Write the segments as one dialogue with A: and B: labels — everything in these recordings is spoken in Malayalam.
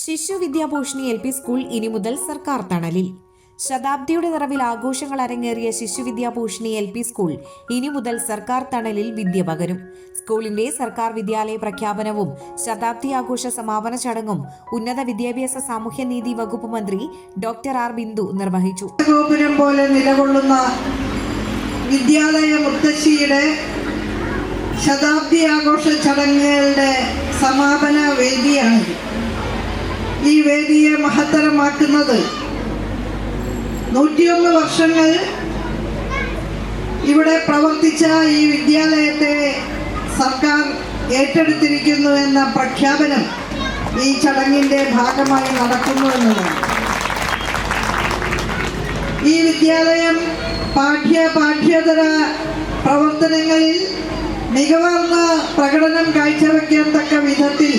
A: ശിശു വിദ്യാഭൂഷണി എൽ പി സ്കൂൾ ഇനി മുതൽ സർക്കാർ തണലിൽ. ശതാബ്ദിയുടെ നിറവിൽ ആഘോഷങ്ങൾ അരങ്ങേറിയ ശിശു വിദ്യാഭൂഷണി എൽ പി സ്കൂൾ ഇനി മുതൽ സർക്കാർ തണലിൽ വിദ്യ പകരും. സ്കൂളിന്റെ സർക്കാർ വിദ്യാലയ പ്രഖ്യാപനവും ശതാബ്ദി ആഘോഷ സമാപന ചടങ്ങും ഉന്നത വിദ്യാഭ്യാസ സാമൂഹ്യനീതി വകുപ്പ് മന്ത്രി ഡോക്ടർ ആർ ബിന്ദു നിർവഹിച്ചു.
B: പോലെ നിലകൊള്ളുന്ന വിദ്യാലയ മുത്തശ്ശിയുടെ ശതാബ്ദി ആഘോഷ ചടങ്ങുകളുടെ സമാപന വേദിയാണിത്. ഈ വേദിയെ മഹത്തരമാക്കുന്നത് നൂറ്റിയൊന്ന് വർഷങ്ങൾ ഇവിടെ പ്രവർത്തിച്ച ഈ വിദ്യാലയത്തെ സർക്കാർ ഏറ്റെടുത്തിരിക്കുന്നു എന്ന പ്രഖ്യാപനം ഈ ചടങ്ങിന്റെ ഭാഗമായി നടക്കുന്നു എന്നതാണ്. ഈ വിദ്യാലയം പാഠ്യ പാഠ്യേതര പ്രവർത്തനങ്ങളിൽ മികവാർന്ന പ്രകടനം കാഴ്ചവെക്കാൻ തക്ക വിധത്തിൽ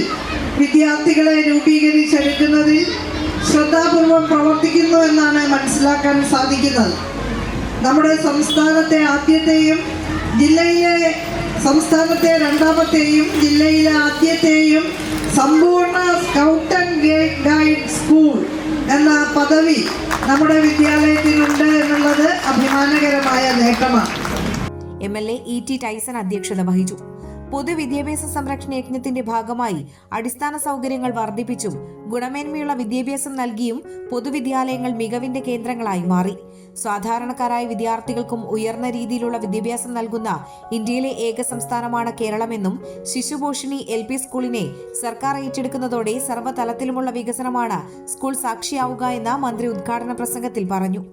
B: വിദ്യാർത്ഥികളെ രൂപീകരിച്ചെടുക്കുന്നതിൽ ശ്രദ്ധാപൂർവം പ്രവർത്തിക്കുന്നു എന്നാണ് മനസ്സിലാക്കാൻ സാധിക്കുന്നത്. നമ്മുടെ സംസ്ഥാനത്തെ ആദ്യത്തെയും ജില്ലയിലെ സംസ്ഥാനത്തെ രണ്ടാമത്തെയും ജില്ലയിലെ ആദ്യത്തെയും സമ്പൂർണ സ്കൗട്ട് ആൻഡ് ഗൈഡ് സ്കൂൾ എന്ന പദവി നമ്മുടെ വിദ്യാലയത്തിനുണ്ട് എന്നുള്ളത് അഭിമാനകരമായ നേട്ടമാണ്.
A: M L A E T Taison അധ്യക്ഷത വഹിച്ചു പൊതുവിദ്യാഭ്യാസ സംരക്ഷണ യജ്ഞത്തിന്റെ ഭാഗമായി അടിസ്ഥാന സൗകര്യങ്ങൾ വർദ്ധിപ്പിച്ചും ഗുണമേന്മയുള്ള വിദ്യാഭ്യാസം നൽകിയും പൊതുവിദ്യാലയങ്ങൾ മികവിന്റെ കേന്ദ്രങ്ങളായി മാറി. സാധാരണക്കാരായ വിദ്യാർത്ഥികൾക്കും ഉയർന്ന രീതിയിലുള്ള വിദ്യാഭ്യാസം നൽകുന്ന ഇന്ത്യയിലെ ഏക സംസ്ഥാനമാണ് കേരളമെന്നും ശിശുഭൂഷണി എൽ പി സ്കൂളിനെ സർക്കാർ ഏറ്റെടുക്കുന്നതോടെ സർവതലത്തിലുമുള്ള വികസനമാണ് സ്കൂൾ സാക്ഷിയാവുക എന്ന് മന്ത്രി ഉദ്ഘാടന പ്രസംഗത്തിൽ പറഞ്ഞു.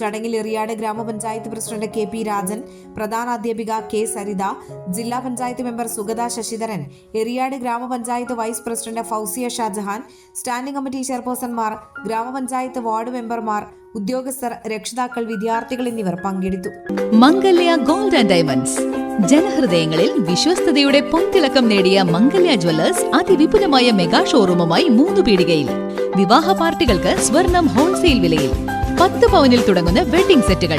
A: ചടങ്ങിൽ എറിയാട് ഗ്രാമപഞ്ചായത്ത് പ്രസിഡന്റ് കെ പി രാജൻ പ്രധാനാധ്യാപിക കെ സരിത ജില്ലാ പഞ്ചായത്ത് സുഗത ശശിധരൻ എറിയാട് ഗ്രാമപഞ്ചായത്ത് vice president Fousiya Shajahan standing committee ചെയർപേഴ്സൺമാർ ഗ്രാമപഞ്ചായത്ത് വാർഡ് മെമ്പർമാർ ഉദ്യോഗസ്ഥർ രക്ഷിതാക്കൾ വിദ്യാർത്ഥികൾ എന്നിവർ പങ്കെടുത്തു.
C: Mangalya Gold and Diamonds. ജനഹൃദയങ്ങളിൽ വിശ്വസ്തയുടെ പൊൻതിളക്കം നേടിയ മംഗല്യ ജ്വല്ലേഴ്സ് അതിവിപുലമായ മെഗാ ഷോറൂമുമായി മൂന്ന് പീടികയിൽ. വിവാഹ പാർട്ടികൾക്ക് സ്വർണം ഹോൾസെയിൽ വിലയിൽ. പത്ത് പവനിൽ തുടങ്ങുന്ന വെഡിംഗ് സെറ്റുകൾ.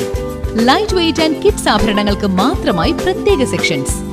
C: ലൈറ്റ് വെയിറ്റ് ആൻഡ് കിഡ്സ് ആഭരണങ്ങൾക്ക് മാത്രമായി പ്രത്യേക സെക്ഷൻസ്